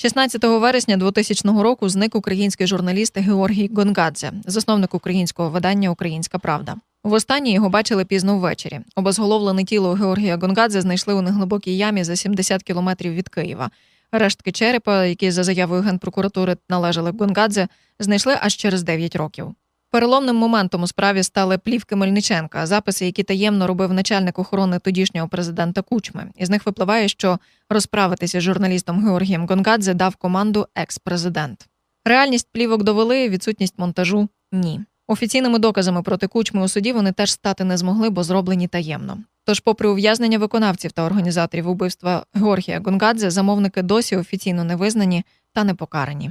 16 вересня 2000 року зник український журналіст Георгій Гонгадзе, засновник українського видання Українська Правда. Востаннє його бачили пізно ввечері. Обезголовлене тіло Георгія Гонгадзе знайшли у неглибокій ямі за 70 кілометрів від Києва. Рештки черепа, які за заявою генпрокуратури належали Гонгадзе, знайшли аж через 9 років. Переломним моментом у справі стали плівки Мельниченка, записи, які таємно робив начальник охорони тодішнього президента Кучми. Із них випливає, що розправитися з журналістом Георгієм Гонгадзе дав команду екс-президент. Реальність плівок довели, відсутність монтажу ні. Офіційними доказами проти кучми у суді вони теж стати не змогли, бо зроблені таємно. Тож, попри ув'язнення виконавців та організаторів убивства Георгія Гонгадзе, замовники досі офіційно не визнані та не покарані.